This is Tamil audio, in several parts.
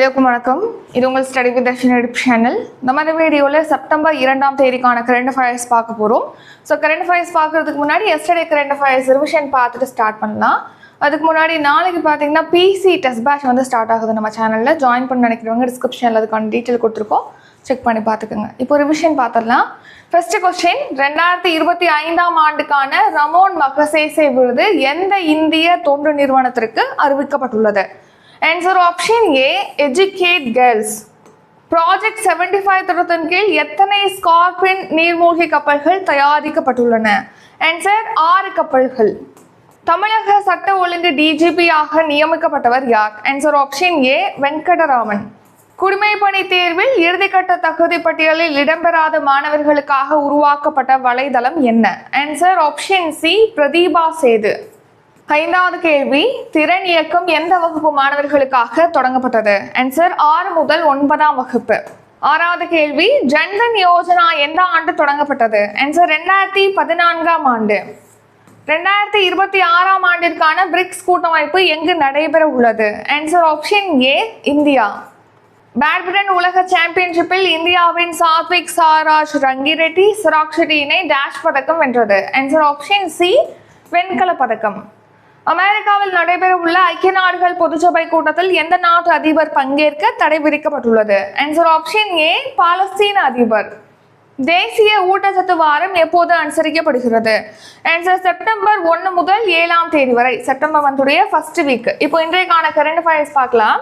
எல்லோருக்கும் வணக்கம். இது உங்கள் study with Darshan Edu channel இந்த வீடியோவில் செப்டம்பர் இரண்டாம் தேதிக்கான கரண்ட் ஃபயர்ஸ் பார்க்க போகிறோம் ஸோ கரண்ட் ஃபயர்ஸ் பார்க்கறதுக்கு முன்னாடி எஸ்டர்டே கரண்ட் ஃபயர்ஸ் ரிவிஷன் பார்த்துட்டு ஸ்டார்ட் பண்ணலாம். அதுக்கு முன்னாடி நாளைக்கு பார்த்தீங்கன்னா பிசி டெஸ்ட் பேட்ச் வந்து ஸ்டார்ட் ஆகுது நம்ம சேனலில் ஜாயின் பண்ண நினைக்கிறவங்க டிஸ்கிரிப்ஷனில் அதுக்கான டீட்டெயில் கொடுத்துருக்கோம். செக் பண்ணி பார்த்துக்கோங்க. இப்போ ரிவிஷன் பார்த்துடலாம். ஃபர்ஸ்ட் கொஸ்டின் ரெண்டாயிரத்தி இருபத்தி ஐந்தாம் ஆண்டுக்கான ரமோன் மகசேசே விருது எந்த இந்திய தொண்டு நிறுவனத்திற்கு அறிவிக்கப்பட்டுள்ளது? Answer option A educate girls project seventy five திட்டத்தின் கீழ் எத்தனை ஸ்கார்பின் நீர்மூழ்கி கப்பல்கள் தயாரிக்கப்பட்டுள்ளன? ஆன்சர் ஆறு கப்பல்கள். தமிழக சட்ட ஒழுங்கு டிஜிபியாக நியமிக்கப்பட்டவர் யார்? Answer option A Venkataraman. குடிமைப்பணி தேர்வில் இறுதிக்கட்ட தகுதி பட்டியலில் இடம்பெறாத மாணவர்களுக்காக உருவாக்கப்பட்ட வலைதளம் என்ன? Answer option C Pratibha Sethu. ஐந்தாவது கேள்வி திறன் இயக்கம் எந்த வகுப்பு மாணவர்களுக்காக தொடங்கப்பட்டது? ஆன்சர் ஆறு முதல் ஒன்பதாம் வகுப்பு. ஆறாவது கேள்வி ஜன்தன் யோஜனா எந்த ஆண்டு தொடங்கப்பட்டது? ஆன்சர் ரெண்டாயிரத்தி பதினான்காம் ஆண்டு. ரெண்டாயிரத்தி இருபத்தி ஆறாம் ஆண்டிற்கான பிரிக்ஸ் கூட்டமைப்பு எங்கு நடைபெற உள்ளது? Answer option A India. Badminton உலக சாம்பியன்ஷிப்பில் இந்தியாவின் சாத்விக் சாராஜ் ரங்கிரெட்டி சிராக் ஷெட்டி இணை டேஷ் பதக்கம் வென்றது. ஆன்சர் ஆப்ஷன் சி வெண்கல பதக்கம். அமெரிக்காவில் நடைபெற உள்ள ஐக்கிய நாடுகள் பொதுச்சபை கூட்டத்தில் எந்த நாட்டு அதிபர் பங்கேற்க தடை விதிக்கப்பட்டுள்ளது? ஆன்சர் ஆப்ஷன் ஏ பாலஸ்தீன அதிபர். தேசிய ஊட்டச்சத்து வாரம் எப்போது அனுசரிக்கப்படுகிறது? ஆன்சர் செப்டம்பர் ஒன்று முதல் ஏழாம் தேதி வரை. செப்டம்பர் வந்துடைய ஃபர்ஸ்ட் வீக் இப்போ இன்றைக்கான கரண்ட் அஃபேர்ஸ் பார்க்கலாம்.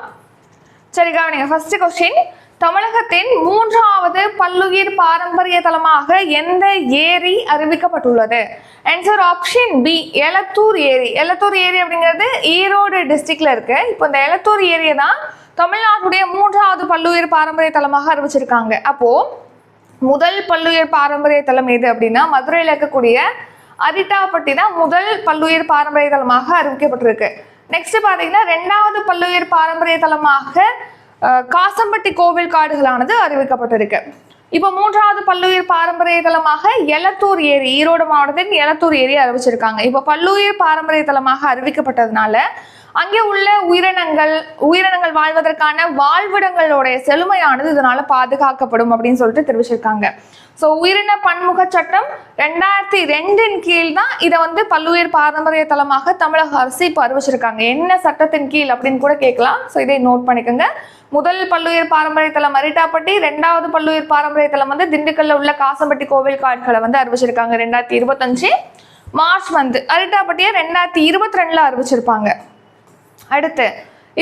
சரி கவனிங்க ஃபர்ஸ்ட் கொஸ்டின் தமிழகத்தின் மூன்றாவது பல்லுயிர் பாரம்பரிய தலமாக எந்த ஏரி அறிவிக்கப்பட்டுள்ளது? ஆன்சர் ஆப்ஷன் பி எலத்தூர் ஏரி. எலத்தூர் ஏரி அப்படிங்கிறது ஈரோடு டிஸ்ட்ரிக்ட்ல இருக்கு. இப்போ இந்த எலத்தூர் ஏரியை தான் தமிழ்நாட்டுடைய மூன்றாவது பல்லுயிர் பாரம்பரிய தலமாக அறிவிச்சிருக்காங்க. அப்போ முதல் பல்லுயிர் பாரம்பரிய தலம் எது அப்படின்னா மதுரையில் இருக்கக்கூடிய அரிட்டாப்பட்டி தான் முதல் பல்லுயிர் பாரம்பரிய தலமாக அறிவிக்கப்பட்டிருக்கு. நெக்ஸ்ட் பார்த்தீங்கன்னா ரெண்டாவது பல்லுயிர் பாரம்பரிய தலமாக காசம்பட்டி கோவில் காடுகளானது அறிவிக்கப்பட்டிருக்கு. இப்போ மூன்றாவது பல்லுயிர் பாரம்பரிய தலமாக எலத்தூர் ஏரி ஈரோடு மாவட்டத்தின் எலத்தூர் ஏரி அறிவிச்சிருக்காங்க. இப்போ பல்லுயிர் பாரம்பரிய தலமாக அறிவிக்கப்பட்டதுனால அங்கே உள்ள உயிரினங்கள் உயிரினங்கள் வாழ்வதற்கான வாழ்விடங்களுடைய செழுமையானது இதனால பாதுகாக்கப்படும் அப்படின்னு சொல்லிட்டு தெரிவிச்சிருக்காங்க. ஸோ உயிரின பன்முக சட்டம் ரெண்டாயிரத்தி ரெண்டின் கீழ் தான் இதை வந்து பல்லுயிர் பாரம்பரிய தலமாக தமிழக அரசு இப்போ அறிவிச்சிருக்காங்க. என்ன சட்டத்தின் கீழ் அப்படின்னு கூட கேட்கலாம். ஸோ இதை நோட் பண்ணிக்கோங்க. முதல் பல்லுயிர் பாரம்பரிய தலம் அரிட்டாப்பட்டி ரெண்டாவது பல்லுயிர் பாரம்பரிய தலம் வந்து திண்டுக்கல்ல உள்ள காசம்பட்டி கோவில் காட்களை வந்து அறிவிச்சிருக்காங்க ரெண்டாயிரத்தி இருபத்தஞ்சு மார்ச் வந்து. அரிட்டாப்பட்டியை ரெண்டாயிரத்தி இருபத்தி ரெண்டுல அறிவிச்சிருப்பாங்க. அடுத்து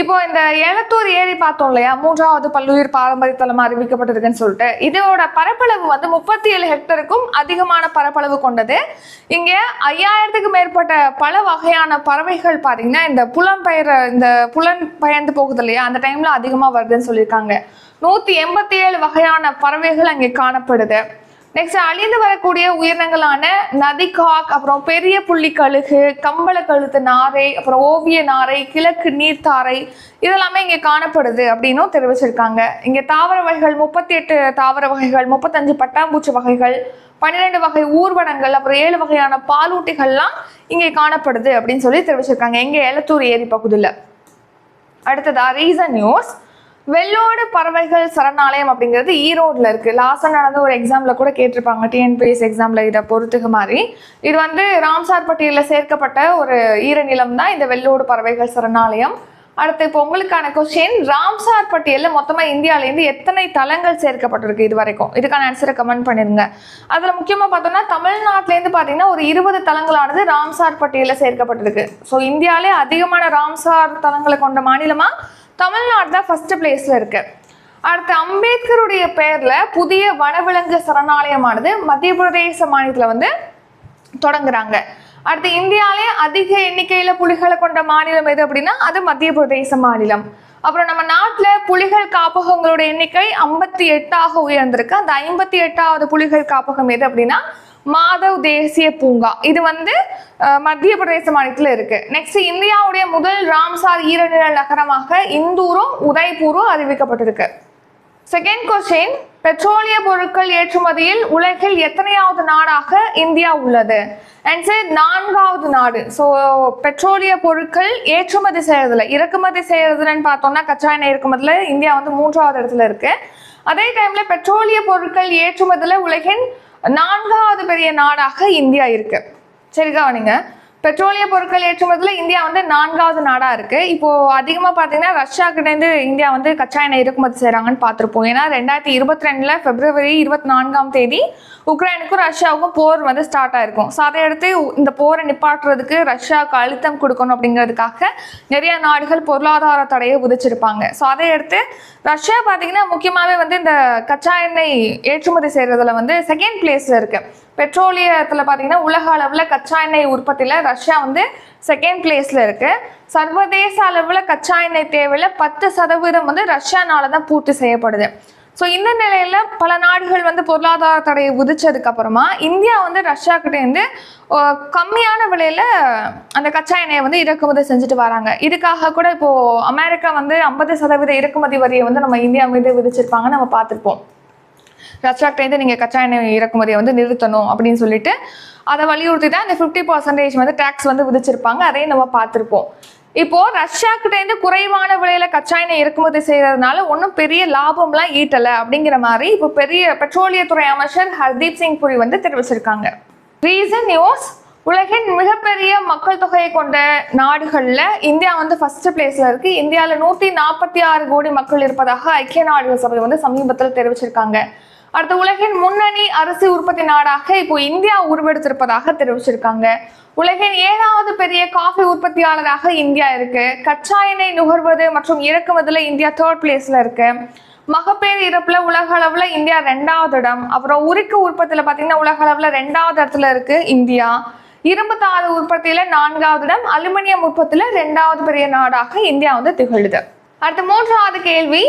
இப்போ இந்த ஏலத்தூர் ஏரி பார்த்தோம் இல்லையா? மூன்றாவது பல்லுயிர் பாரம்பரிய அறிவிக்கப்பட்டிருக்குன்னு சொல்லிட்டு. இதோட பரப்பளவு வந்து முப்பத்தி ஏழு ஹெக்டருக்கும் அதிகமான பரப்பளவு கொண்டது. இங்க ஐயாயிரத்துக்கு மேற்பட்ட பல வகையான பறவைகள் பாத்தீங்கன்னா இந்த புலம்பெயர் இந்த புலன் பயந்து போகுது இல்லையா? அந்த டைம்ல அதிகமா வருதுன்னு சொல்லியிருக்காங்க. நூத்தி எண்பத்தி ஏழு வகையான பறவைகள் அங்கே காணப்படுது. நெக்ஸ்ட் அழிந்து வரக்கூடிய உயிரினங்களான நதிகாக் அப்புறம் பெரிய புள்ளி கழுகு கம்பள கழுத்து நாரை அப்புறம் ஓவிய நாரை கிழக்கு நீர்த்தாரை இதெல்லாமே இங்கே காணப்படுது அப்படின்னும் தெரிவிச்சிருக்காங்க. இங்கே தாவர வகைகள் முப்பத்தி எட்டு தாவர வகைகள் முப்பத்தஞ்சு பட்டாம்பூச்சி வகைகள் பன்னிரெண்டு வகை ஊர்வனங்கள் அப்புறம் ஏழு வகையான பாலூட்டிகள்லாம் இங்கே காணப்படுது அப்படின்னு சொல்லி தெரிவிச்சிருக்காங்க. எங்கே ஏலத்தூர் ஏரி பகுதியில். அடுத்ததா ரீசன் நியூஸ் வெள்ளோடு பறவைகள் சரணாலயம் அப்படிங்கிறது ஈரோட்ல இருக்கு. லாஸ்ட் நடந்த ஒரு எக்ஸாம்ல கூட கேட்டிருப்பாங்க. டிஎன்பிஎஸ் எக்ஸாம்ல இதை பொறுத்துக்கு மாதிரி. இது வந்து ராம்சார் பட்டியலில் சேர்க்கப்பட்ட ஒரு ஈரநிலம் தான் இந்த வெள்ளோடு பறவைகள் சரணாலயம். அடுத்து இப்போ உங்களுக்கான கொஸ்டின் ராம்சார் பட்டியலில் மொத்தமாக இந்தியாவிலேருந்து எத்தனை தலங்கள் சேர்க்கப்பட்டிருக்கு இது வரைக்கும்? இதுக்கான ஆன்சரை கமெண்ட் பண்ணிருங்க. அதில் முக்கியமாக பார்த்தோம்னா தமிழ்நாட்டிலேருந்து பார்த்தீங்கன்னா ஒரு இருபது தலங்களானது ராம்சார் பட்டியலில் சேர்க்கப்பட்டிருக்கு. ஸோ இந்தியாவிலே அதிகமான ராம்சார் தலங்களை கொண்ட மாநிலமாக தமிழ்நாடு தான் ஃபஸ்ட்டு பிளேஸில் இருக்குது அடுத்து அம்பேத்கருடைய பெயரில் புதிய வனவிலங்கு சரணாலயமானது மத்திய பிரதேச மாநிலத்தில் வந்து தொடங்குறாங்க. அடுத்து இந்தியாவிலே அதிக எண்ணிக்கையில் புலிகளை கொண்ட மாநிலம் எது அப்படின்னா அது மத்திய பிரதேச மாநிலம். அப்புறம் நம்ம நாட்டில் புலிகள் காப்பகங்களோட எண்ணிக்கை ஐம்பத்தி எட்டாக உயர்ந்திருக்கு. அந்த ஐம்பத்தி எட்டாவது புலிகள் காப்பகம் எது அப்படின்னா மாதவ் தேசிய பூங்கா. இது வந்து மத்திய பிரதேச மாநிலத்தில் இருக்கு. நெக்ஸ்ட் இந்தியாவுடைய முதல் ராம்சார் ஈரநில நகரமாக இந்தூரும் உதய்பூரும் அறிவிக்கப்பட்டிருக்கு. செகண்ட் கொஸ்டின் பெட்ரோலிய பொருட்கள் ஏற்றுமதியில் உலகில் எத்தனையாவது நாடாக இந்தியா உள்ளது? அண்ட் சார் நான்காவது நாடு. ஸோ பெட்ரோலிய பொருட்கள் ஏற்றுமதி செய்யறதுல இறக்குமதி செய்யறதுலன்னு பார்த்தோம்னா கச்சா எண்ணெய் இறக்குமதியில் இந்தியா வந்து மூன்றாவது இடத்துல இருக்கு. அதே டைம்ல பெட்ரோலிய பொருட்கள் ஏற்றுமதியில் உலகின் நான்காவது பெரிய நாடாக இந்தியா இருக்கு. சரி கவனிங்க பெட்ரோலிய பொருட்கள் ஏற்றுமதியில் இந்தியா வந்து நான்காவது நாடாக இருக்கு. இப்போ அதிகமாக பார்த்தீங்கன்னா ரஷ்யா கிட்டேருந்து இந்தியா வந்து கச்சா எண்ணெய் இறக்குமதி செய்கிறாங்கன்னு பார்த்துருப்போம் ஏன்னா ரெண்டாயிரத்தி இருபத்தி ரெண்டில் பிப்ரவரி இருபத்தி நான்காம் தேதி உக்ரைனுக்கும் ரஷ்யாவுக்கும் போர் வந்து ஸ்டார்ட் ஆயிருக்கும். ஸோ அதை அடுத்து இந்த போரை நிப்பாட்டுறதுக்கு ரஷ்யாவுக்கு அழுத்தம் கொடுக்கணும் அப்படிங்கிறதுக்காக நிறைய நாடுகள் பொருளாதார தடையை விதிச்சிருப்பாங்க. ஸோ அதை அடுத்து ரஷ்யா பார்த்தீங்கன்னா முக்கியமாகவே வந்து இந்த கச்சா எண்ணெய் ஏற்றுமதி செய்கிறதுல வந்து செகண்ட் பிளேஸில் இருக்குது பெட்ரோலியத்தில் பார்த்தீங்கன்னா உலக அளவில் கச்சா எண்ணெய் உற்பத்தியில் ரஷ்யா வந்து செகண்ட் பிளேஸில் இருக்குது சர்வதேச அளவில் கச்சா எண்ணெய் தேவையில் பத்து சதவீதம் வந்து ரஷ்யானால தான் பூர்த்தி செய்யப்படுது. ஸோ இந்த நிலையில் பல நாடுகள் வந்து பொருளாதார தடையை விதிச்சதுக்கப்புறமா இந்தியா வந்து ரஷ்யா கிட்டேருந்து கம்மியான விலையில் அந்த கச்சா எண்ணெயை வந்து இறக்குமதி செஞ்சுட்டு வராங்க. இதுக்காக கூட இப்போது அமெரிக்கா வந்து ஐம்பது சதவீத இறக்குமதி வரியை வந்து நம்ம இந்தியா மீது விதிச்சிருப்பாங்க நம்ம பார்த்துருப்போம். ரஷ்யாக்கிட்டேருந்து நீங்கள் கச்சா எண்ணெய் இறக்குமதியை வந்து நிறுத்தணும் அப்படின்னு சொல்லிட்டு அதை வலியுறுத்தி தான் இந்த ஃபிஃப்டி பர்சன்டேஜ் வந்து டேக்ஸ் வந்து விதிச்சிருப்பாங்க. அதையும் நம்ம பார்த்துருப்போம். இப்போ ரஷ்யாக்கிட்டேருந்து குறைவான விலையில கச்சா எண்ணெய் இறக்குமதி செய்யறதுனால ஒன்றும் பெரிய லாபம்லாம் ஈட்டலை அப்படிங்கிற மாதிரி இப்போ பெரிய பெட்ரோலியத்துறை அமைச்சர் ஹர்தீப் சிங் புரி வந்து தெரிவிச்சிருக்காங்க. ரீசன் நியூஸ் உலகின் மிகப்பெரிய மக்கள் தொகையை கொண்ட நாடுகளில் இந்தியா வந்து ஃபர்ஸ்ட் பிளேஸ்ல இருக்கு. இந்தியாவில் நூற்றி நாற்பத்தி ஆறு கோடி மக்கள் இருப்பதாக ஐக்கிய நாடுகள் சபை வந்து சமீபத்தில் தெரிவிச்சிருக்காங்க. அடுத்து உலகின் முன்னணி அரிசி உற்பத்தி நாடாக இப்போ இந்தியா உருவெடுத்திருப்பதாக தெரிவிச்சிருக்காங்க. உலகின் ஏழாவது பெரிய காஃபி உற்பத்தியாளராக இந்தியா இருக்கு. கச்சா எண்ணெய் நுகர்வது மற்றும் இறக்குமதியில இந்தியா தேர்ட் பிளேஸ்ல இருக்கு. மகப்பேறு இறப்புல உலக அளவுல இந்தியா ரெண்டாவது இடம். அப்புறம் உருக்கு உற்பத்தியில பாத்தீங்கன்னா உலக அளவுல ரெண்டாவது இடத்துல இருக்கு இந்தியா. இரும்பு தாது உற்பத்தியில நான்காவது இடம். அலுமினியம் உற்பத்தியில ரெண்டாவது பெரிய நாடாக இந்தியா வந்து திகழுது. அடுத்து மூன்றாவது கேள்வி.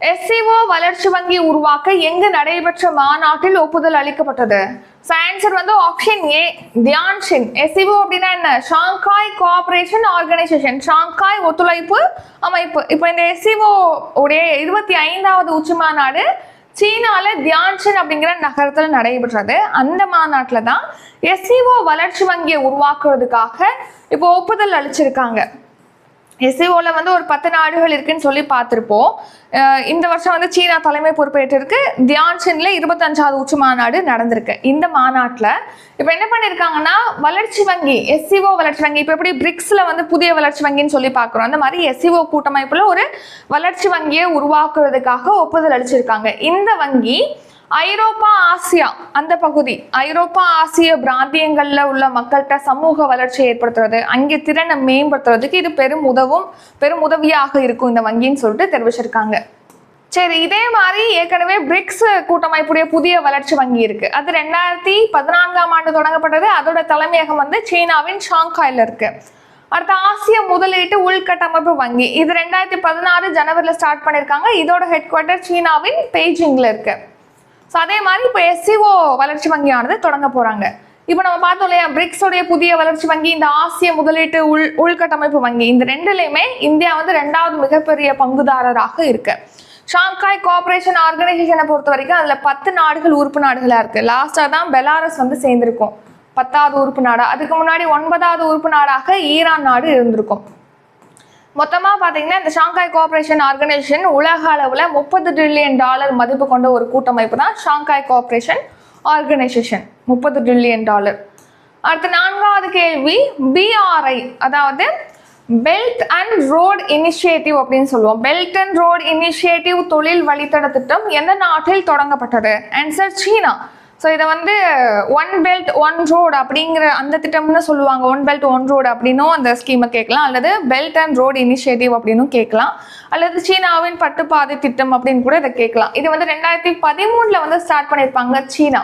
எஸ்சிஓ வளர்ச்சி வங்கி உருவாக்க எங்கு நடைபெற்ற மாநாட்டில் ஒப்புதல் அளிக்கப்பட்டது? ஆன்சர் வந்து ஆப்ஷன் ஏ தியான்ஷின் எஸ்சிஓ அப்படின்னா என்ன? ஷாங்காய் கோஆபரேஷன் ஆர்கனைசேஷன் ஷாங்காய் ஒத்துழைப்பு அமைப்பு. இப்போ இந்த எஸ்சிஓ உடைய இருபத்தி ஐந்தாவது உச்சி மாநாடு சீனால தியான்ஷன் அப்படிங்கிற நகரத்தில் நடைபெற்றது. அந்த மாநாட்டில் தான் எஸ்சிஓ வளர்ச்சி வங்கியை உருவாக்குறதுக்காக இப்போ ஒப்புதல் அளிச்சிருக்காங்க. எஸ்சிஓவில் வந்து ஒரு பத்து நாடுகள் இருக்குன்னு சொல்லி பார்த்துருப்போம். இந்த வருஷம் வந்து சீனா தலைமை பொறுப்பேற்றிருக்கு. தியான்ஷன்ல இருபத்தஞ்சாவது உச்சி மாநாடு நடந்திருக்கு. இந்த மாநாட்டில் இப்போ என்ன பண்ணியிருக்காங்கன்னா வளர்ச்சி வங்கி எஸ்சிஓ வளர்ச்சி வங்கி இப்போ எப்படி பிரிக்ஸில் வந்து புதிய வளர்ச்சி வங்கின்னு சொல்லி பார்க்குறோம். அந்த மாதிரி எஸ்சிஓ கூட்டமைப்பில் ஒரு வளர்ச்சி வங்கியை உருவாக்குறதுக்காக ஒப்புதல் அளிச்சிருக்காங்க. இந்த வங்கி ஐரோப்பா ஆசியா அந்த பகுதி. ஐரோப்பா ஆசிய பிராந்தியங்கள்ல உள்ள மக்கள்கிட்ட சமூக வளர்ச்சியை ஏற்படுத்துறது அங்கே திறனை மேம்படுத்துறதுக்கு இது பெரும் உதவும் பெரும் உதவியாக இருக்கும் இந்த வங்கின்னு சொல்லிட்டு தெரிவிச்சிருக்காங்க. சரி இதே மாதிரி ஏற்கனவே பிரிக்ஸ் கூட்டமைப்புடைய புதிய வளர்ச்சி வங்கி இருக்கு. அது ரெண்டாயிரத்தி பதினான்காம் ஆண்டு தொடங்கப்பட்டது. அதோட தலைமையகம் வந்து சீனாவின் ஷாங்காயில் இருக்கு. அடுத்த ஆசிய முதலீட்டு உள்கட்டமைப்பு வங்கி. இது ரெண்டாயிரத்தி பதினாறு ஜனவரியில் ஸ்டார்ட் பண்ணியிருக்காங்க இதோட ஹெட் குவார்ட்டர் சீனாவின் பெய்ஜிங்ல இருக்கு. ஸோ அதே மாதிரி இப்போ எஸ்சிஓ வளர்ச்சி வங்கியானது தொடங்க போகிறாங்க இப்போ நம்ம பார்த்தோம் இல்லையா பிரிக்ஸோடைய புதிய வளர்ச்சி வங்கி இந்த ஆசிய முதலீட்டு உள் உள்கட்டமைப்பு வங்கி இந்த ரெண்டுலையுமே இந்தியா வந்து ரெண்டாவது மிகப்பெரிய பங்குதாரராக இருக்கு. ஷாங்காய் கோஆபரேஷன் ஆர்கனைசேஷனை பொறுத்த வரைக்கும் அதில் பத்து நாடுகள் உறுப்பு நாடுகளாக இருக்கு. லாஸ்ட்டாக தான் பெலாரஸ் வந்து சேர்ந்திருக்கும். பத்தாவது உறுப்பு நாடாக அதுக்கு முன்னாடி ஒன்பதாவது உறுப்பு நாடாக ஈரான் நாடு இருந்திருக்கும். மொத்தமாக பார்த்தீங்கன்னா இந்த ஷாங்காய் கோஆபரேஷன் ஆர்கனைசேஷன் உலக அளவில் முப்பது ட்ரில்லியன் டாலர் மதிப்பு கொண்ட ஒரு கூட்டமைப்பு தான் ஷாங்காய் கோஆபரேஷன் ஆர்கனைசேஷன் முப்பது ட்ரில்லியன் டாலர் அடுத்து நான்காவது கேள்வி பிஆர்ஐ அதாவது பெல்ட் அண்ட் ரோட் இனிஷியேட்டிவ் அப்படின்னு சொல்லுவோம். பெல்ட் அண்ட் ரோட் இனிஷியேட்டிவ் தொழில் வழித்தட திட்டம் எந்த நாட்டில் தொடங்கப்பட்டது? ஆன்சர் சீனா. ஸோ இதை வந்து ஒன் பெல்ட் ஒன் ரோடு அப்படிங்கிற அந்த திட்டம்னு சொல்லுவாங்க. ஒன் பெல்ட் ஒன் ரோடு அப்படின்னும் அந்த ஸ்கீமை கேட்கலாம். அல்லது பெல்ட் அண்ட் ரோடு இனிஷியேட்டிவ் அப்படின்னும் கேட்கலாம். அல்லது சீனாவின் பட்டுப்பாதை திட்டம் அப்படின்னு கூட இதை கேட்கலாம். இது வந்து ரெண்டாயிரத்தி பதிமூணில் வந்து ஸ்டார்ட் பண்ணியிருப்பாங்க சீனா.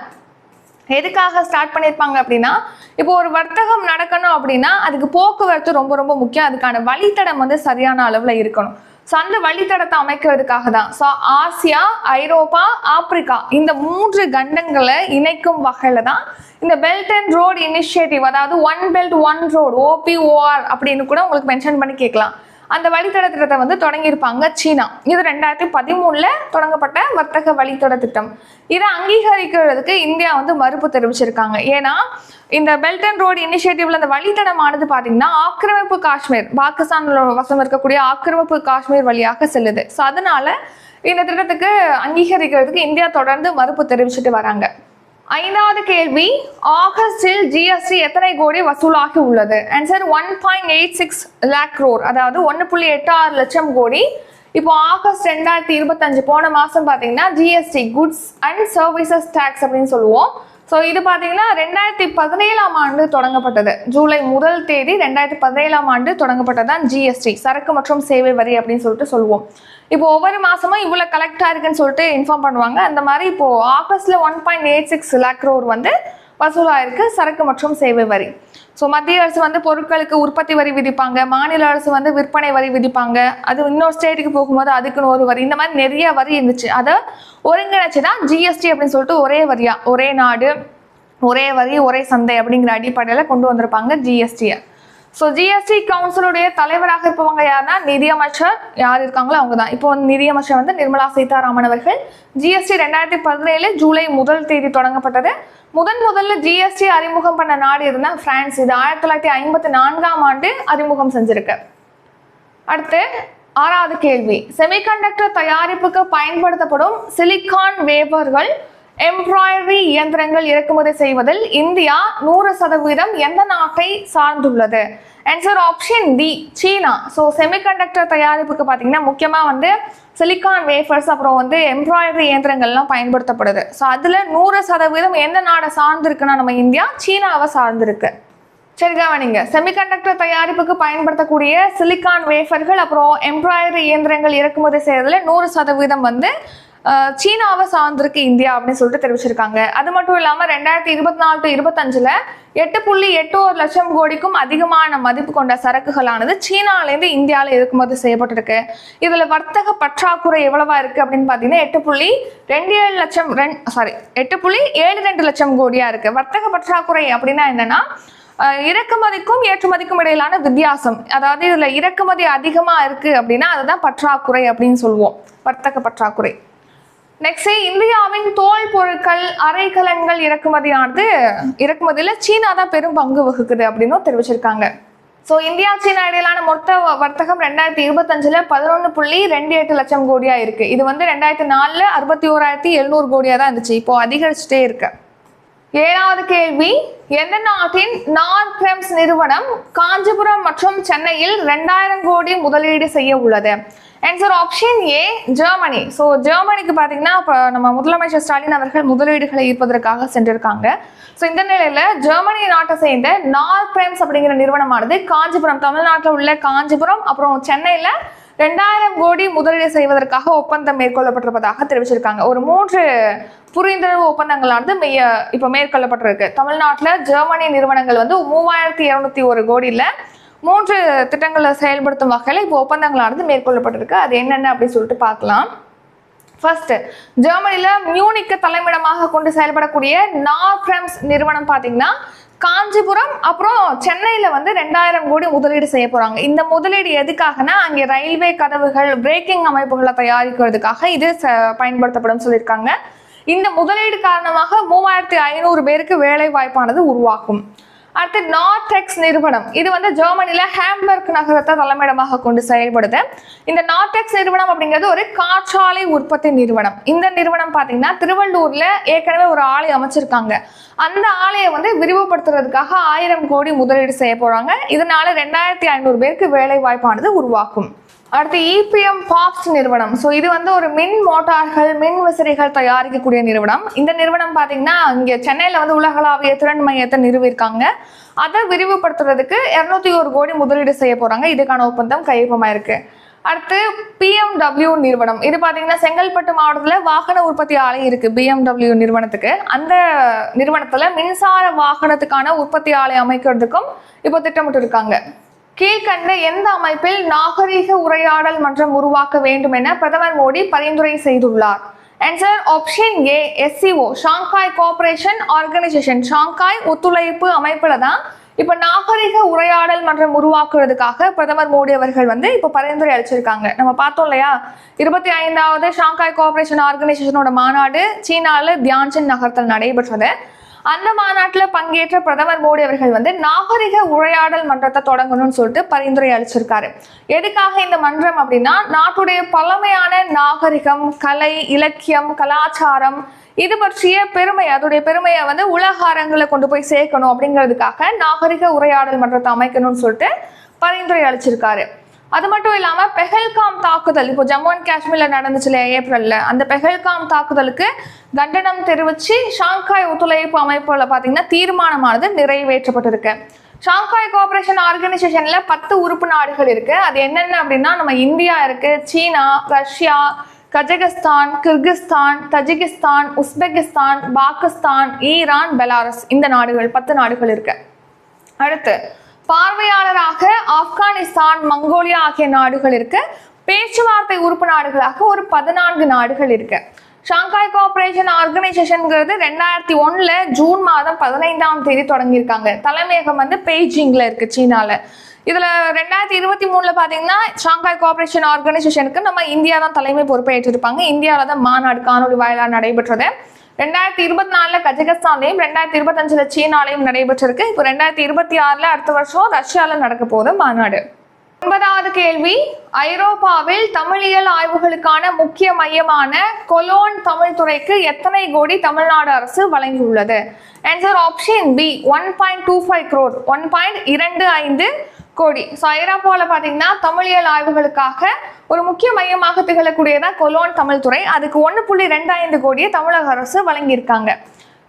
எதுக்காக ஸ்டார்ட் பண்ணியிருப்பாங்க அப்படின்னா இப்போ ஒரு வர்த்தகம் நடக்கணும் அப்படின்னா அதுக்கு போக்குவரத்து ரொம்ப ரொம்ப முக்கியம். அதுக்கான வழித்தடம் வந்து சரியான அளவில் இருக்கணும். ஸோ அந்த வழித்தடத்தை அமைக்கிறதுக்காக தான் ஸோ ஆசியா ஐரோப்பா ஆப்பிரிக்கா இந்த மூன்று கண்டங்களை இணைக்கும் வகையில் தான் இந்த பெல்ட் அண்ட் ரோடு இனிஷியேட்டிவ் அதாவது one belt one road OBOR அப்படின்னு கூட உங்களுக்கு மென்ஷன் பண்ணி கேட்கலாம். அந்த வழித்தட திட்டத்தை வந்து தொடங்கியிருப்பாங்க சீனா. இது ரெண்டாயிரத்தி பதிமூணுல தொடங்கப்பட்ட வர்த்தக வழித்தட திட்டம் இதை அங்கீகரிக்கிறதுக்கு இந்தியா வந்து மறுப்பு தெரிவிச்சிருக்காங்க. ஏன்னா இந்த பெல்ட் அண்ட் ரோடு இனிஷியேட்டிவ்ல அந்த வழித்தடமானது பாத்தீங்கன்னா ஆக்கிரமிப்பு காஷ்மீர் பாகிஸ்தான் வசம் இருக்கக்கூடிய ஆக்கிரமிப்பு காஷ்மீர் வழியாக செல்லுது. ஸோ அதனால இந்த திட்டத்துக்கு அங்கீகரிக்கிறதுக்கு இந்தியா தொடர்ந்து மறுப்பு தெரிவிச்சுட்டு வராங்க. ஐந்தாவது கேள்வி ஆகஸ்டில் ஜிஎஸ்டி எத்தனை கோடி வசூலாகி உள்ளது? Answer one point eight six lakh crore அதாவது ஒன்று புள்ளி எட்டு ஆறு லட்சம் கோடி. இப்போ ஆகஸ்ட் ரெண்டாயிரத்தி இருபத்தஞ்சு போன மாதம் பார்த்தீங்கன்னா GST goods and services tax அப்படின்னு சொல்லுவோம். ஸோ இது பார்த்தீங்கன்னா ரெண்டாயிரத்தி பதினேழாம் ஆண்டு தொடங்கப்பட்டது. ஜூலை முதல் தேதி ரெண்டாயிரத்தி பதினேழாம் ஆண்டு தொடங்கப்பட்டது தான் ஜிஎஸ்டி சரக்கு மற்றும் சேவை வரி அப்படின்னு சொல்லிட்டு சொல்லுவோம். இப்போ ஒவ்வொரு மாசமும் இவ்வளோ கலெக்ட் ஆயிருக்குன்னு சொல்லிட்டு இன்ஃபார்ம் பண்ணுவாங்க. அந்த மாதிரி இப்போ ஆகஸ்ட்ல one point eight six lakh crore வந்து வசூலாயிருக்கு சரக்கு மற்றும் சேவை வரி. ஸோ மத்திய அரசு வந்து பொருட்களுக்கு உற்பத்தி வரி விதிப்பாங்க. மாநில அரசு வந்து விற்பனை வரி விதிப்பாங்க. அது இன்னொரு ஸ்டேட்டுக்கு போகும்போது அதுக்குன்னு ஒரு வரி. இந்த மாதிரி நிறைய வரி இருந்துச்சு. அதை ஒருங்கிணைச்சு தான் ஜிஎஸ்டி அப்படின்னு சொல்லிட்டு ஒரே வரியா? ஒரே நாடு ஒரே வரி ஒரே சந்தை அப்படிங்கிற அடிப்படையில் கொண்டு வந்திருப்பாங்க ஜிஎஸ்டியை ஸோ ஜிஎஸ்டி கவுன்சிலுடைய தலைவராக இருப்பவங்க யாருன்னா நிதியமைச்சர் யார் இருக்காங்களோ அவங்க தான் இப்போ வந்து நிதியமைச்சர் வந்து நிர்மலா சீதாராமன் அவர்கள். ஜிஎஸ்டி ரெண்டாயிரத்தி பதினேழு ஜூலை முதல் தேதி தொடங்கப்பட்டது. முதன் முதல்ல ஜிஎஸ்டி அறிமுகம் பண்ண நாடு இருந்தால் பிரான்ஸ். இது ஆயிரத்தி தொள்ளாயிரத்தி ஐம்பத்தி நான்காம் ஆண்டு அறிமுகம் செஞ்சிருக்கு. அடுத்து ஆறாவது கேள்வி. செமிகண்டக்டர் தயாரிப்புக்கு பயன்படுத்தப்படும் சிலிக்கான் வேபர்கள் எம்ப்ராய்டரி இயந்திரங்கள் இறக்குமதி செய்வதில் இந்தியா நூறு சதவீதம் எந்த நாட்டை சார்ந்துள்ளது? Answer option D China. So semiconductor தயாரிப்புக்கு பார்த்தீங்கன்னா முக்கியமாக வந்து சிலிக்கான் வேஃபர்ஸ் அப்புறம் வந்து எம்ப்ராய்டரி இயந்திரங்கள்லாம் பயன்படுத்தப்படுது. ஸோ அதில் நூறு சதவீதம் எந்த நாடை சார்ந்திருக்குன்னா நம்ம இந்தியா சீனாவை சார்ந்திருக்கு. சரி கவனிங்க. செமிகண்டக்டர் தயாரிப்புக்கு பயன்படுத்தக்கூடிய சிலிக்கான் வேஃபர்கள் அப்புறம் எம்ப்ராய்டரி இயந்திரங்கள் இறக்குமதி செய்யறதுல நூறு சதவீதம் வந்து சீனாவை சார்ந்திருக்கு இந்தியா அப்படின்னு சொல்லிட்டு தெரிவிச்சிருக்காங்க. அது மட்டும் இல்லாமல் ரெண்டாயிரத்தி இருபத்தி நாலு டு இருபத்தஞ்சில் எட்டு புள்ளி எட்டு ஒரு லட்சம் கோடிக்கும் அதிகமான மதிப்பு கொண்ட சரக்குகளானது சீனாலேருந்து இந்தியாவில் இறக்குமதி செய்யப்பட்டிருக்கு. இதில் வர்த்தக பற்றாக்குறை எவ்வளவா இருக்குது அப்படின்னு பார்த்தீங்கன்னா எட்டு புள்ளி ரெண்டு ஏழு லட்சம் ரெண் சாரி எட்டு புள்ளி ஏழு ரெண்டு லட்சம் கோடியாக இருக்குது வர்த்தக பற்றாக்குறை அப்படின்னா என்னென்னா இறக்குமதிக்கும் ஏற்றுமதிக்கும் இடையிலான வித்தியாசம். அதாவது இதுல இறக்குமதி அதிகமா இருக்கு அப்படின்னா அதுதான் பற்றாக்குறை அப்படின்னு சொல்லுவோம். வர்த்தக பற்றாக்குறை. நெக்ஸ்ட் இந்தியாவின் தோல் பொருட்கள் அரைக்கலன்கள் இறக்குமதியானது இறக்குமதியில சீனா தான் பெரும் பங்கு வகுக்குது அப்படின்னும் தெரிவிச்சிருக்காங்க. ஸோ இந்தியா சீனா இடையிலான மொத்த வர்த்தகம் ரெண்டாயிரத்தி இருபத்தஞ்சில் பதினொன்று புள்ளி ரெண்டு எட்டு லட்சம் கோடியாக இருக்குது இது வந்து ரெண்டாயிரத்தி நாலில் அறுபத்தி ஓராயிரத்தி எழுநூறு கோடியாக தான் இருந்துச்சு. இப்போது அதிகரிச்சுட்டே இருக்குது ஏழாவது கேள்வி எந்த நாட்டின் நார்கிரெம்ஸ் நிறுவனம் காஞ்சிபுரம் மற்றும் சென்னையில் ரெண்டாயிரம் கோடி முதலீடு செய்ய உள்ளது? Answer option A Germany so ஜெர்மனிக்கு பார்த்தீங்கன்னா இப்போ நம்ம முதலமைச்சர் ஸ்டாலின் அவர்கள் முதலீடுகளை ஈர்ப்பதற்காக சென்றிருக்காங்க. ஸோ இந்த நிலையில் ஜெர்மனி நாட்டை சேர்ந்த நார்கிரெம்ஸ் அப்படிங்கிற நிறுவனமானது காஞ்சிபுரம் தமிழ்நாட்டில் உள்ள காஞ்சிபுரம் அப்புறம் சென்னையில் ரெண்டாயிரம் கோடி முதலீடு செய்வதற்காக ஒப்பந்தம் மேற்கொள்ளப்பட்டிருப்பதாக தெரிவிச்சிருக்காங்க. ஒரு மூன்று புரிந்துணர்வு ஒப்பந்தங்களானது மெய்ய இப்போ மேற்கொள்ளப்பட்டிருக்கு. தமிழ்நாட்டில் ஜெர்மனி நிறுவனங்கள் வந்து மூவாயிரத்தி இருநூத்தி ஒரு கோடியில் மூன்று திட்டங்களை செயல்படுத்தும் வகையில் இப்போ ஒப்பந்தங்களானது மேற்கொள்ளப்பட்டிருக்கு. அது என்னென்ன அப்படின்னு சொல்லிட்டு பார்க்கலாம். ஃபர்ஸ்ட் ஜெர்மனியில் மியூனிக்க தலைமையிடமாக கொண்டு செயல்படக்கூடிய நார்க்ரம்ஸ் நிறுவனம் பார்த்தீங்கன்னா காஞ்சிபுரம் அப்புறம் சென்னையில வந்து ரெண்டாயிரம் கோடி முதலீடு செய்ய போறாங்க. இந்த முதலீடு எதுக்காகனா அங்கே ரயில்வே கதவுகள் பிரேக்கிங் அமைப்புகளை தயாரிக்கிறதுக்காக இது ச- பயன்படுத்தப்படும் சொல்லியிருக்காங்க. இந்த முதலீடு காரணமாக மூவாயிரத்தி ஐநூறு பேருக்கு வேலை வாய்ப்பானது உருவாகும். அடுத்து நார்டெக்ஸ் நிறுவனம். இது வந்து ஜெர்மனியில் ஹேம்பர்க் நகரத்தை தலைமையிடமாக கொண்டு செயல்படுது. இந்த நார்டெக்ஸ் நிறுவனம் அப்படிங்கிறது ஒரு காற்றாலை உற்பத்தி நிறுவனம். இந்த நிறுவனம் பார்த்தீங்கன்னா திருவள்ளூர்ல ஏற்கனவே ஒரு ஆலை அமைச்சிருக்காங்க. அந்த ஆலையை வந்து விரிவுபடுத்துறதுக்காக ஆயிரம் கோடி முதலீடு செய்ய போறாங்க. இதனால ரெண்டாயிரத்தி ஐநூறு பேருக்கு வேலை வாய்ப்பானது உருவாக்கும் அடுத்து இபிஎம் பாப்ஸ் நிறுவனம். ஸோ இது வந்து ஒரு மின் மோட்டார்கள் மின் விசிறிகள் தயாரிக்கக்கூடிய நிறுவனம். இந்த நிறுவனம் பார்த்தீங்கன்னா இங்கே சென்னையில் வந்து உலகளாவிய திறன் மையத்தை நிறுவியிருக்காங்க. அதை விரிவுபடுத்துறதுக்கு இரநூத்தி ஒரு கோடி முதலீடு செய்ய போகிறாங்க இதுக்கான ஒப்பந்தம் கையொப்பமாயிருக்கு அடுத்து பிஎம்டபிள்யூ நிறுவனம். இது பார்த்தீங்கன்னா செங்கல்பட்டு மாவட்டத்தில் வாகன உற்பத்தி ஆலை இருக்குது பிஎம்டபிள்யூ நிறுவனத்துக்கு. அந்த நிறுவனத்தில் மின்சார வாகனத்துக்கான உற்பத்தி ஆலை அமைக்கிறதுக்கும் இப்போ திட்டமிட்டு இருக்காங்க கீழ்கண்ட எந்த அமைப்பில் நாகரீக உரையாடல் மன்றம் உருவாக்க வேண்டும் என பிரதமர் மோடி பரிந்துரை செய்துள்ளார். Answer option A SCO Shanghai cooperation organisation Shanghai ஒத்துழைப்பு அமைப்புல தான் இப்போ நாகரிக உரையாடல் மன்றம் உருவாக்குறதுக்காக பிரதமர் மோடி அவர்கள் வந்து இப்போ பரிந்துரை அளிச்சிருக்காங்க. நம்ம பார்த்தோம் இல்லையா? இருபத்தி ஐந்தாவது ஷாங்காய் கோஆபரேஷன் ஆர்கனைசேஷனோட மாநாடு சீனால தியான்சன் நகரத்தில் நடைபெற்றது. அந்த மாநாட்டில் பங்கேற்ற பிரதமர் மோடி அவர்கள் வந்து நாகரிக உரையாடல் மன்றத்தை தொடங்கணும்னு சொல்லிட்டு பரிந்துரை அளிச்சிருக்காரு. எதுக்காக இந்த மன்றம் அப்படின்னா நாட்டுடைய பழமையான நாகரிகம் கலை இலக்கியம் கலாச்சாரம் இது பற்றிய பெருமை அதோடைய பெருமையை வந்து உலக அரங்குல கொண்டு போய் சேர்க்கணும் அப்படிங்கிறதுக்காக நாகரிக உரையாடல் மன்றத்தை அமைக்கணும்னு சொல்லிட்டு பரிந்துரை அளிச்சிருக்காரு. அது மட்டும் இல்லாம பெஹல்காம் தாக்குதல் இப்போ ஜம்மு அண்ட் காஷ்மீர்ல நடந்துச்சு இல்லையா ஏப்ரல்ல அந்த பெஹல்காம் தாக்குதலுக்கு கண்டனம் தெரிவிச்சு ஷாங்காய் ஒத்துழைப்பு அமைப்புல பாத்தீங்கன்னா தீர்மானமானது நிறைவேற்றப்பட்டிருக்கு. ஷாங்காய் கோஆபரேஷன் ஆர்கனைசேஷன்ல பத்து உறுப்பு நாடுகள் இருக்கு. அது என்னென்ன அப்படின்னா நம்ம இந்தியா இருக்கு China Russia Kazakhstan Kyrgyzstan Tajikistan Uzbekistan Pakistan Iran Belarus இந்த நாடுகள் பத்து நாடுகள் இருக்கு. அடுத்து பார்வையாளராக ஆப்கானிஸ்தான் மங்கோலியா ஆகிய நாடுகள் இருக்கு. பேச்சுவார்த்தை உறுப்பு நாடுகளாக ஒரு பதினான்கு நாடுகள் இருக்கு. ஷாங்காய் கோஆபரேஷன் ஆர்கனைசேஷன்ங்கிறது ரெண்டாயிரத்தி ஒண்ணுல ஜூன் மாதம் பதினைந்தாம் தேதி தொடங்கியிருக்காங்க. தலைமையகம் வந்து பெய்ஜிங்ல இருக்கு சீனால. இதுல ரெண்டாயிரத்தி இருபத்தி மூணுல பாத்தீங்கன்னா ஷாங்காய் கோஆபரேஷன் ஆர்கனைசேஷனுக்கு நம்ம இந்தியா தான் தலைமை பொறுப்பேற்றிருப்பாங்க. இந்தியாவில தான் மாநாடு காணொலி வாயிலாக நடைபெற்றது. ரெண்டாயிரத்தி இருபத்தி நாலுல கஜகஸ்தான்லையும் ரெண்டாயிரத்தி இருபத்தஞ்சுல சீனாலையும் நடைபெற்றிருக்கு. இப்போ ரெண்டாயிரத்தி இருபத்தி ஆறுல அடுத்த வருஷம் ரஷ்யால நடக்க போகுது மாநாடு. ஒன்பதாவது கேள்வி ஐரோப்பாவில் தமிழியல் ஆய்வுகளுக்கான முக்கிய மையமான கொலோன் தமிழ் துறைக்கு எத்தனை கோடி தமிழ்நாடு அரசு வழங்கியுள்ளது? Answer option B one point two five crore one point இரண்டு ஐந்து கோடி. ஸோ ஐரோப்பாவில் பார்த்தீங்கன்னா தமிழியல் ஆய்வுகளுக்காக ஒரு முக்கிய மையமாக திகழக்கூடியதான் கொலோன் தமிழ் துறை. அதுக்கு ஒன்று புள்ளி ரெண்டாயிரம் கோடியை தமிழக அரசு வழங்கியிருக்காங்க.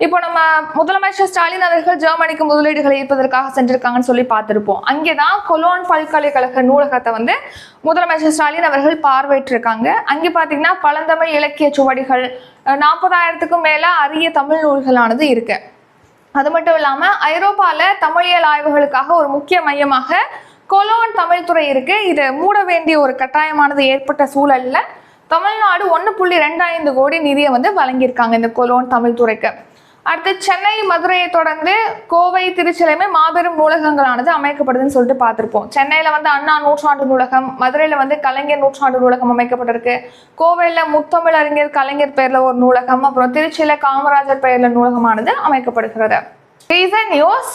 இப்போ நம்ம முதலமைச்சர் ஸ்டாலின் அவர்கள் ஜெர்மனிக்கு முதலீடுகளை ஈர்ப்பதற்காக சென்றிருக்காங்கன்னு சொல்லி பார்த்துருப்போம். அங்கே தான் கொலோன் பல்கலைக்கழக நூலகத்தை வந்து முதலமைச்சர் ஸ்டாலின் அவர்கள் பார்வையிட்டிருக்காங்க. அங்கே பார்த்தீங்கன்னா பழந்தமிழ் இலக்கிய சுவடிகள் நாற்பதாயிரத்துக்கும் மேலே அரிய தமிழ் நூல்களானது இருக்குது அது மட்டும் இல்லாமல் ஐரோப்பாவில் தமிழியல் ஆய்வுகளுக்காக ஒரு முக்கிய மையமாக கொலோன் தமிழ்துறை இருக்கு. இது மூட வேண்டிய ஒரு கட்டாயமானது ஏற்பட்ட சூழலில் தமிழ்நாடு ஒன்று புள்ளி ரெண்டு ஐந்து கோடி நிதியை வந்து வழங்கியிருக்காங்க இந்த கொலோன் தமிழ்துறைக்கு அடுத்து சென்னை மதுரையை தொடர்ந்து கோவை திருச்சிலையுமே மாபெரும் நூலகங்களானது அமைக்கப்படுதுன்னு சொல்லிட்டு பார்த்துருப்போம். சென்னையில் வந்து அண்ணா நூற்றாண்டு நூலகம் மதுரையில் வந்து கலைஞர் நூற்றாண்டு நூலகம் அமைக்கப்பட்டிருக்கு. கோவையில் முத்தமிழ் அறிஞர் கலைஞர் பேரில் ஒரு நூலகம் அப்புறம் திருச்சியில் காமராஜர் பெயரில் நூலகமானது அமைக்கப்படுகிறது. ரீசன் நியூஸ்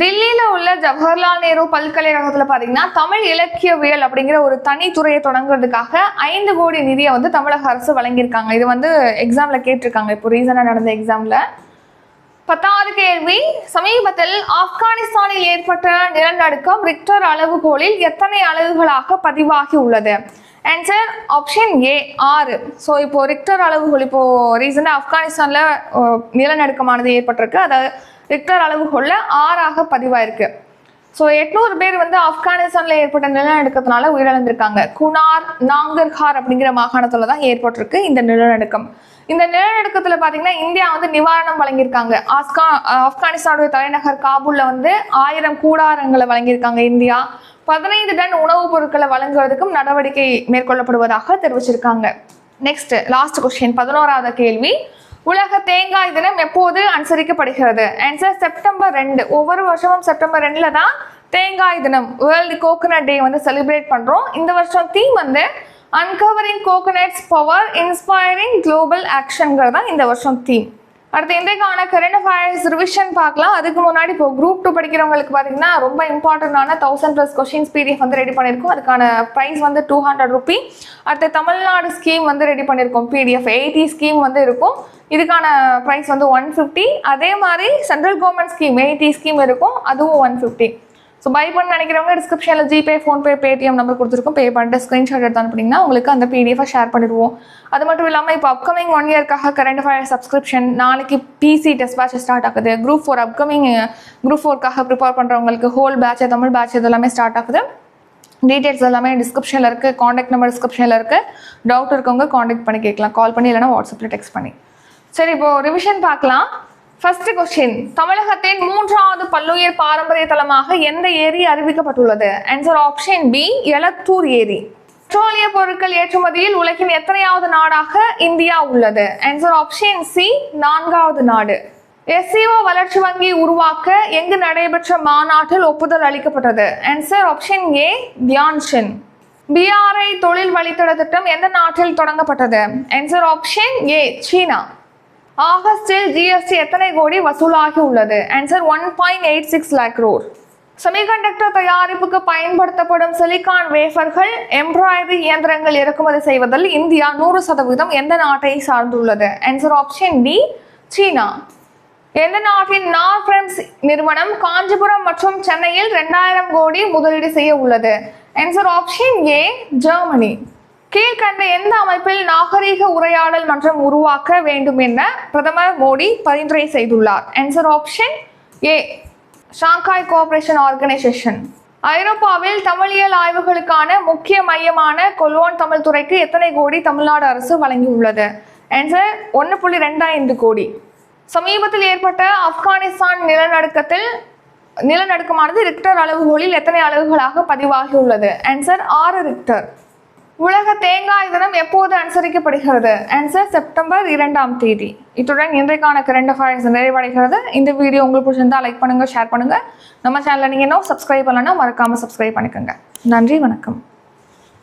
தில்லியில் உள்ள ஜவஹர்லால் நேரு பல்கலைக்கழகத்தில் பார்த்தீங்கன்னா தமிழ் இலக்கியவியல் அப்படிங்கிற ஒரு தனித்துறையை தொடங்குறதுக்காக ஐந்து கோடி நிதியை வந்து தமிழக அரசு வழங்கியிருக்காங்க. இது வந்து எக்ஸாமில் கேட்டிருக்காங்க. இப்போ ரீசனாக நடந்த எக்ஸாமில் பத்தாவது கேள்வி சமீபத்தில் ஆப்கானிஸ்தானில் ஏற்பட்ட நிலநடுக்கம் ரிக்டர் அளவுகோலில் எத்தனை அளவுகளாக பதிவாகி உள்ளது? ஆன்சர் ஆப்ஷன் ஏ ஆறு. ஸோ இப்போ ரிக்டர் அளவுகோல் இப்போ ரீசெண்டாக ஆப்கானிஸ்தானில் நிலநடுக்கமானது ஏற்பட்டிருக்கு. அது ரிக்டர் அளவுகோலில் ஆறாக பதிவாயிருக்கு. ஸோ எட்நூறு பேர் வந்து ஆப்கானிஸ்தானில் ஏற்பட்ட நிலநடுக்கத்தினால உயிரிழந்திருக்காங்க. குனார் நாங்கர்ஹார் அப்படிங்கிற மாகாணத்தில் தான் ஏற்பட்டிருக்கு இந்த நிலநடுக்கம். இந்த நிலநடுக்கத்தில் பார்த்தீங்கன்னா இந்தியா வந்து நிவாரணம் வழங்கியிருக்காங்க. ஆஸ்கா ஆப்கானிஸ்தானுடைய தலைநகர் காபூல்ல வந்து ஆயிரம் கூடாரங்களை வழங்கியிருக்காங்க இந்தியா. பதினைந்து டன் உணவுப் பொருட்களை வழங்குவதற்கும் நடவடிக்கை மேற்கொள்ளப்படுவதாக தெரிவிச்சிருக்காங்க. நெக்ஸ்ட் லாஸ்ட் கொஸ்டின் பதினோராவது கேள்வி. உலக தேங்காய் தினம் எப்போது அனுசரிக்கப்படுகிறது? ஆன்சர் செப்டம்பர் ரெண்டு. ஒவ்வொரு வருஷமும் செப்டம்பர் ரெண்டுல தான் தேங்காய் தினம். வேர்ல்டு கோகோனட் டே வந்து செலிப்ரேட் பண்றோம். இந்த வருஷம் தீம் வந்து uncovering coconuts power inspiring global ஆக்ஷன்கிறது தான் இந்த வருஷம் தீம் அடுத்து இன்றைக்கான கரண்ட் அஃபேர்ஸ் ரிவிஷன் பார்க்கலாம். அதுக்கு முன்னாடி இப்போ குரூப் டூ படிக்கிறவங்களுக்கு பார்த்தீங்கன்னா ரொம்ப இம்பார்ட்டண்டான தௌசண்ட் ப்ளஸ் கொஷின்ஸ் பிடிஎஃப் வந்து ரெடி பண்ணியிருக்கோம். அதுக்கான ப்ரைஸ் வந்து டூ ஹண்ட்ரட் ருபி அடுத்து தமிழ்நாடு ஸ்கீம் வந்து ரெடி பண்ணியிருக்கோம் பிடிஎஃப் எயிட்டி ஸ்கீம் வந்து இருக்கும். இதுக்கான ப்ரைஸ் வந்து ஒன் ஃபிஃப்டி அதே மாதிரி central government scheme eighty scheme இருக்கும். அதுவும் ஒன் ஃபிஃப்டி ஸோ பை பண்ண நினைக்கிறவங்க டிஸ்கிரிப்ஷனில் ஜிபே ஃபோன்பே பேடிஎம் நம்பர் கொடுத்துருக்கோம். பே பண்ணிட்டு ஸ்க்ரீன்ஷாட் எடுத்து அனுப்புனீங்கன்னா உங்களுக்கு அந்த பிடிஎஃபை ஷேர் பண்ணிடுவோம். அது மட்டும் இல்லாமல் இப்போ அப்கமிங் ஒன் இயர்க்காக கரண்ட் அஃபேர் சப்ஸ்கிரிப்ஷன் நாளைக்கு பிசி டெஸ்ட் பேட்ச் ஸ்டார்ட் ஆகுது. குரூப் ஃபோர் அப்கமிங் குரூப் ஃபோர்க்காக ப்ரிப்பேர் பண்ணுறவங்களுக்கு ஹோல் பேட்ச் தமிழ் பேட்ச் இதெல்லாமே ஸ்டார்ட் ஆகுது. டீட்டெயில்ஸ் எல்லாமே டிஸ்கிரிப்ஷனில் இருக்குது காண்டாக்ட் நம்பர் டிஸ்கிரிப்ஷனில் இருக்குது டவுட் இருக்கவங்க காண்டாக்ட் பண்ணி கேட்கலாம். கால் பண்ணி இல்லைனா வாட்ஸ்அப்பில் டெக்ஸ்ட் பண்ணி. சரி இப்போது ரிவிஷன் பார்க்கலாம். ஃபர்ஸ்ட் கொஸ்டின் தமிழகத்தின் மூன்றாவது பல்லுயிர் பாரம்பரிய தலமாக எந்த ஏரி அறிவிக்கப்பட்டுள்ளது? ஆன்சர் ஆப்ஷன் பி எலத்தூர் ஏரி. பெட்ரோலிய பொருட்கள் ஏற்றுமதியில் உலகின் எத்தனையாவது நாடாக இந்தியா உள்ளது? ஆன்சர் ஆப்ஷன் சி நான்காவது நாடு. எஸ்சிஓ வளர்ச்சி வங்கி உருவாக்க எங்கு நடைபெற்ற மாநாட்டில் ஒப்புதல் அளிக்கப்பட்டது? Answer option A Tianjin. BRI தொழில் வழித்தட திட்டம் எந்த நாட்டில் தொடங்கப்பட்டது? Answer option A China. ஆகஸ்டில் GST எத்தனை கோடி வசூலாகி உள்ளது? Answer one point eight six lakh crore semiconductor தயாரிப்புக்கு பயன்படுத்தப்படும் சிலிகான் வேஃபர்கள் எம்ப்ராய்டரி இயந்திரங்கள் இறக்குமதி செய்வதில் இந்தியா நூறு சதவீதம் எந்த நாட்டை சார்ந்துள்ளது? Answer option D China. எந்த நாட்டின் நார்ஃபிரம்ஸ் நிறுவனம் காஞ்சிபுரம் மற்றும் சென்னையில் ரெண்டாயிரம் கோடி முதலீடு செய்ய உள்ளது? Answer option A Germany. கீழ்கண்ட எந்த அமைப்பில் நாகரீக உரையாடல் மன்றம் உருவாக்க வேண்டும் என பிரதமர் மோடி பரிந்துரை செய்துள்ளார். Answer option A Shanghai cooperation organisation ஐரோப்பாவில் தமிழியல் ஆய்வுகளுக்கான முக்கிய மையமான கொல்வோன் தமிழ் துறைக்கு எத்தனை கோடி தமிழ்நாடு அரசு வழங்கியுள்ளது? ஆன்சர் ஒன்று புள்ளி ரெண்டாயிரம் கோடி. சமீபத்தில் ஏற்பட்ட ஆப்கானிஸ்தான் நிலநடுக்கத்தில் நிலநடுக்கமானது ரிக்டர் அளவுகோலில் எத்தனை அளவுகளாக பதிவாகியுள்ளது? ஆன்சர் ஆறு ரிக்டர் உலக தேங்காய் தினம் எப்போது அனுசரிக்கப்படுகிறது? ஆன்சர் செப்டம்பர் இரண்டாம் தேதி. இத்துடன் இன்றைக்கான கரண்ட் அஃபேர்ஸ் நிறைவடைகிறது. இந்த வீடியோ உங்களுக்கு பிடிச்சிருந்தா லைக் பண்ணுங்கள் ஷேர் பண்ணுங்கள் நம்ம சேனலில் நீங்கள் இன்னும் சப்ஸ்கிரைப் பண்ணலன்னா மறக்காமல் சப்ஸ்கிரைப் பண்ணிக்கோங்க. நன்றி வணக்கம்.